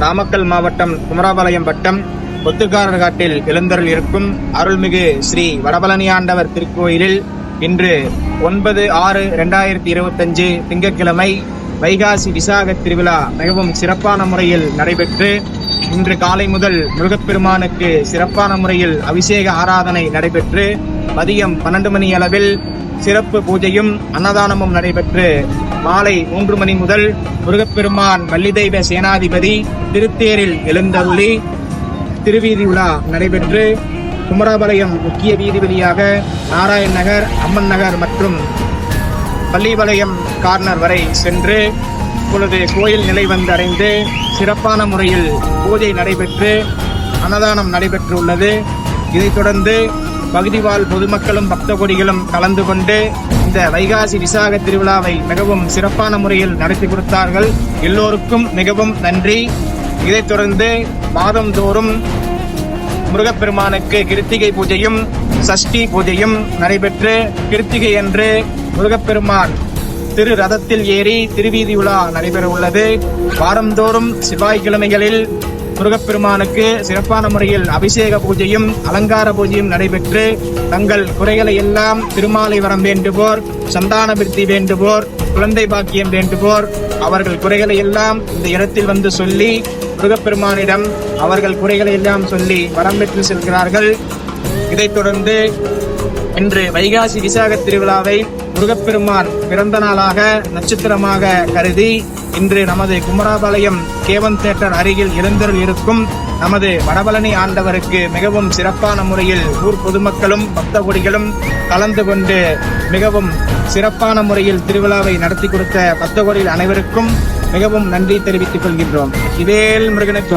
நாமக்கல் மாவட்டம் குமராபாளையம் வட்டம் ஒத்துக்காரர் காட்டில் எழுந்தருள் இருக்கும் அருள்மிகு ஸ்ரீ வடபழனி ஆண்டவர் திருக்கோயிலில் இன்று ஒன்பது ஆறு ரெண்டாயிரத்தி இருபத்தஞ்சு திங்கட்கிழமை வைகாசி விசாக திருவிழா மிகவும் சிறப்பான முறையில் நடைபெற்று இன்று காலை முதல் முருகப்பெருமானுக்கு சிறப்பான முறையில் அபிஷேக ஆராதனை நடைபெற்று மதியம் பன்னெண்டு மணி அளவில் சிறப்பு பூஜையும் அன்னதானமும் நடைபெற்று மாலை மூன்று மணி முதல் முருகப்பெருமான் வள்ளிதெய்வ சேனாதிபதி திருத்தேரில் எழுந்தருளி திருவீதி உலா நடைபெற்று குமராபாளையம் முக்கிய வீதி வழியாக நாராயண் நகர் அம்மன் நகர் மற்றும் பள்ளிபாளையம் கார்னர் வரை சென்று இப்பொழுது கோயில் நிலை வந்து அடைந்து சிறப்பான முறையில் பூஜை நடைபெற்று அன்னதானம் நடைபெற்றுள்ளது இதைத் தொடர்ந்து பகுதி வாழ் பொதுமக்களும் பக்த கொடிகளும் கலந்து கொண்டு இந்த வைகாசி விசாக திருவிழாவை மிகவும் சிறப்பான முறையில் நடத்தி கொடுத்தார்கள். எல்லோருக்கும் மிகவும் நன்றி. இதைத் தொடர்ந்து மாதந்தோறும் முருகப்பெருமானுக்கு கிருத்திகை பூஜையும் சஷ்டி பூஜையும் நடைபெற்று கிருத்திகை அன்று முருகப்பெருமான் திரு ரதத்தில் ஏறி திருவீதி உலா நடைபெற உள்ளது வாரந்தோறும் செவ்வாய்க்கிழமைகளில் முருகப்பெருமானுக்கு சிறப்பான முறையில் அபிஷேக பூஜையும் அலங்கார பூஜையும் நடைபெற்று தங்கள் குறைகளை எல்லாம் திருமாலை வரம் வேண்டுவோர் சந்தான விருத்தி வேண்டுவோர் குழந்தை பாக்கியம் வேண்டுவோர் அவர்கள் குறைகளை எல்லாம் இந்த இடத்தில் வந்து சொல்லி முருகப்பெருமானிடம் அவர்கள் குறைகளை எல்லாம் சொல்லி வரம் பெற்று செல்கிறார்கள். இதைத் தொடர்ந்து இன்று வைகாசி விசாக திருவிழாவை முருகப்பெருமான் பிறந்த நாளாக நட்சத்திரமாக கருதி இன்று நமது குமராபாளையம் கேவன் தேட்டர் அருகில் எழுந்தருள் இருக்கும் நமது வடபழனி ஆண்டவருக்கு மிகவும் சிறப்பான முறையில் ஊர் பொதுமக்களும் பக்த கொடிகளும் கலந்து கொண்டு மிகவும் சிறப்பான முறையில் திருவிழாவை நடத்தி கொடுத்த பக்த கொடிகள் அனைவருக்கும் மிகவும் நன்றி தெரிவித்துக் கொள்கின்றோம். இவேல் முருகனுக்கு